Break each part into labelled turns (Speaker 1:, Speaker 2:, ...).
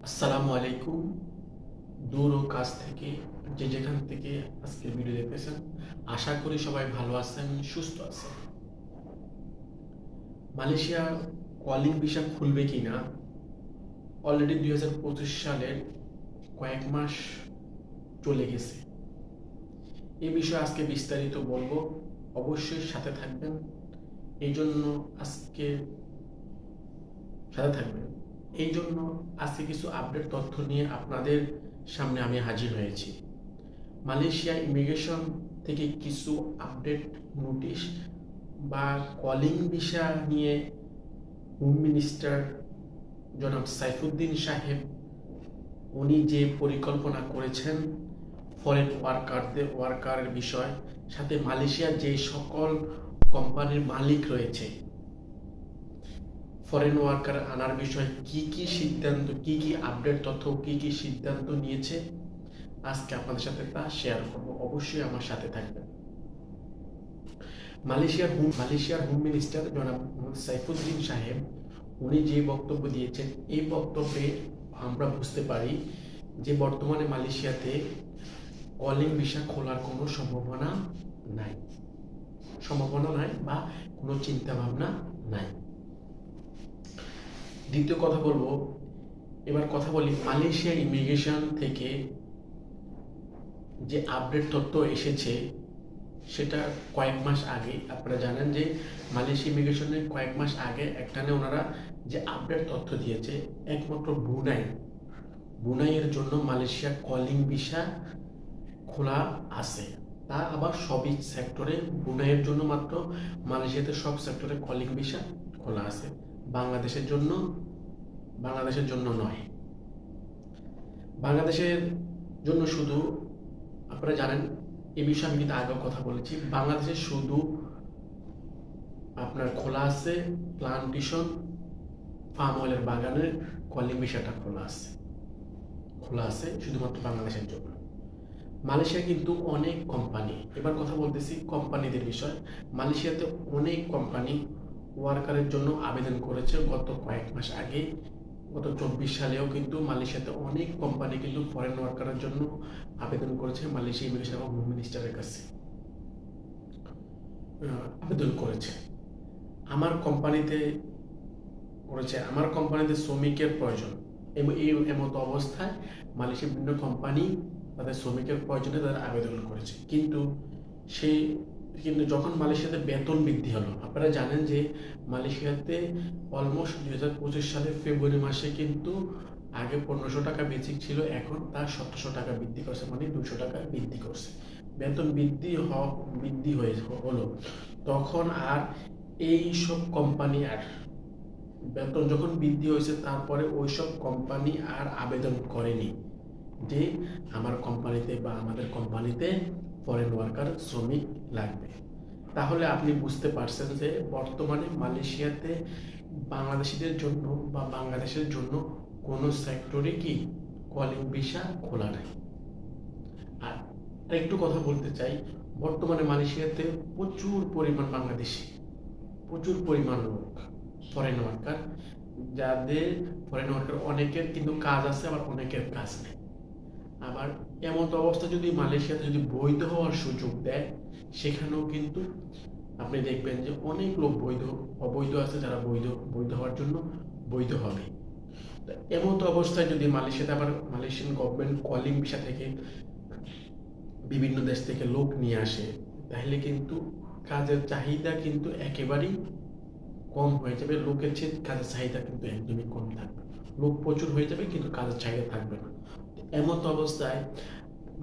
Speaker 1: আসসালামু আলাইকুম। দূর ও কাছ থেকে যে যেখান থেকে আজকে ভিডিও দেখতেছেন, আশা করি সবাই ভালো আছেন, সুস্থ আছেন। মালয়েশিয়া কলিং ভিসা খুলবে কি না অলরেডি দুই হাজার পঁচিশ সালের কয়েক মাস চলে গেছে। এই বিষয়ে আজকে বিস্তারিত বলব। অবশ্যই সাথে থাকবেন। এই জন্য আজকে সাথে থাকবেন। এই জন্য আজকে কিছু আপডেট তথ্য নিয়ে আপনাদের সামনে আমি হাজির হয়েছি। মালয়েশিয়া ইমিগ্রেশন থেকে কিছু আপডেট নোটিশ বা কলিং ভিসা নিয়ে হোম মিনিস্টার জনাব সাইফুদ্দিন সাহেব, উনি যে পরিকল্পনা করেছেন ফরেন ওয়ার্কারদের ওয়ার্কারের বিষয়, সাথে মালয়েশিয়ার যে সকল কোম্পানির মালিক রয়েছে ফরেন ওয়ার্কার আনার বিষয়ে কি কি সিদ্ধান্ত, কি কি আপডেট তথ্য, কি কি সিদ্ধান্ত নিয়েছে? আজকে আপনাদের সাথে তা শেয়ার করব। অবশ্যই আমার সাথে থাকবেন। মালয়েশিয়ার হোম মালয়েশিয়ার হোম মিনিস্টার জনাব সাইফুদ্দিন সাহেব, উনি যে বক্তব্য দিয়েছেন, এই বক্তব্যে আমরা বুঝতে পারি যে বর্তমানে মালয়েশিয়াতে কলিং ভিসা খোলার কোনো সম্ভাবনা নাই। সম্ভাবনা নাই বা কোনো চিন্তা ভাবনা নাই। দ্বিতীয় কথা বলব। এবার কথা বলি মালয়েশিয়া ইমিগ্রেশন থেকে যে আপডেট তথ্য এসেছে, সেটা কয়েক মাস আগে। আপনারা জানেন যে মালয়েশিয়া ইমিগ্রেশনের কয়েক মাস আগে একটানে ওনারা যে আপডেট তথ্য দিয়েছে, একমাত্র বুনাই। বুনাইয়ের জন্য মালয়েশিয়া কলিং ভিসা খোলা আছে। তা আবার সবই সেক্টরে বুনাইয়ের জন্য মাত্র মালয়েশিয়াতে সব সেক্টরে কলিং ভিসা খোলা আছে। বাংলাদেশের জন্য বাংলাদেশের জন্য নয়। বাংলাদেশের জন্য শুধু, আপনারা জানেন, এই বিষয়ে আমি কিন্তু আগেও কথা বলেছি, বাংলাদেশে শুধু আপনার খোলা আছে প্লান্টেশন ফার্ম অয়েলের বাগানের কলিং বিষয়টা খোলা আছে। খোলা আছে শুধুমাত্র বাংলাদেশের জন্য। মালয়েশিয়া কিন্তু অনেক কোম্পানি এবার কথা বলতেছি কোম্পানিদের বিষয়। মালয়েশিয়াতে অনেক কোম্পানি ওয়ার্কারের জন্য আবেদন করেছে গত কয়েক মাস আগে। গত চব্বিশ সালেও কিন্তু মালয়েশিয়াতে অনেক কোম্পানি কিন্তু ফরেন ওয়ার্কারের জন্য আবেদন করেছে মালয়েশিয়া ইমিগ্রেশন এবং হোম মিনিস্টারের কাছে। আবেদন করেছে। আমার কোম্পানিতে করেছে। আমার কোম্পানিতে শ্রমিকের প্রয়োজন। এবং এই এমতো অবস্থায় মালয়েশিয়ার বিভিন্ন কোম্পানি তাদের শ্রমিকের প্রয়োজনে তারা আবেদন করেছে। কিন্তু সেই কিন্তু যখন মালয়েশিয়াতে বেতন বৃদ্ধি হলো, আপনারা জানেন যে মালয়েশিয়াতে অলমোস্ট দুই হাজার পঁচিশ সালের ফেব্রুয়ারি মাসে কিন্তু আগে পনেরোশো টাকা বেসিক ছিল, এখন তার সতেরোশো টাকা বৃদ্ধি করছে মানে দুশো টাকা বৃদ্ধি করছে। বেতন বৃদ্ধি হ বৃদ্ধি হয়ে হলো। তখন আর এই সব কোম্পানি আর বেতন যখন বৃদ্ধি হয়েছে, তারপরে ওইসব কোম্পানি আর আবেদন করেনি। যে আমার কোম্পানিতে বা আমাদের কোম্পানিতে ফরেন ওয়ার্কার শ্রমিক লাগবে। তাহলে আপনি বুঝতে পারছেন যে বর্তমানে মালয়েশিয়াতে বাংলাদেশিদের জন্য বা বাংলাদেশের জন্য কোনো সেক্টরে কি কলিং ভিসা খোলা নাই। আর একটু কথা বলতে চাই, বর্তমানে মালয়েশিয়াতে প্রচুর পরিমাণ বাংলাদেশি, প্রচুর পরিমাণ লোক ফরেন ওয়ার্কার যাদের ফরেন ওয়ার্কার অনেকের কিন্তু কাজ আছে, আবার অনেকের কাজ নেই। আবার এমন অবস্থা যদি মালয়েশিয়াতে যদি বৈধ হওয়ার সুযোগ দেয়, সেখানেও কিন্তু আপনি দেখবেন যে অনেক লোক বৈধ, অবৈধ আছে যারা বৈধ বৈধ হওয়ার জন্য বৈধ হবে। এমন তো অবস্থায় যদি মালয়েশিয়াতে আবার মালয়েশিয়ান গভর্নমেন্ট কলিং ভিসা থেকে বিভিন্ন দেশ থেকে লোক নিয়ে আসে, তাহলে কিন্তু কাজের চাহিদা কিন্তু একেবারেই কম হয়ে যাবে। লোকের চেয়ে কাজের চাহিদা কিন্তু একদমই কম থাকবে। লোক প্রচুর হয়ে যাবে কিন্তু কাজের চাহিদা থাকবে না। এমন তো অবস্থায়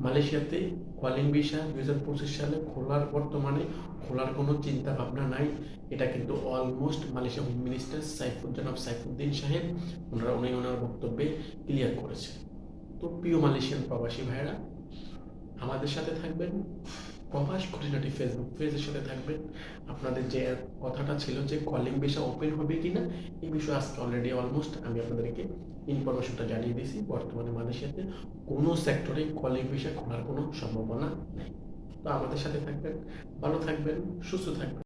Speaker 1: মালয়েশিয়াতে কলিং ভিসা দুই হাজার পঁচিশ সালে খোলার বর্তমানে খোলার কোনো চিন্তা ভাবনা নাই। এটা কিন্তু almost Malaysia home minister Saifuddin of Saifuddin সাহেব ওনারা উনি ওনার বক্তব্যে ক্লিয়ার করেছে তো প্রিয় মালয়েশিয়ান প্রবাসী ভাইরা আমাদের সাথে থাকবেন প্রবাস খুঁটিনাটি ফেসবুক পেজের সাথে থাকবেন। আপনাদের যে কথাটা ছিল যে কলিং ভিসা ওপেন হবে কিনা, এই বিষয়ে আজকে অলরেডি অলমোস্ট আমি আপনাদেরকে ইনফরমেশনটা জানিয়ে দিয়েছি। বর্তমানে মালয়েশিয়াতে কোনো সেক্টরে কলিং ভিসা খোলার কোনো সম্ভাবনা নেই। তো আমাদের সাথে থাকবেন, ভালো থাকবেন, সুস্থ থাকবেন।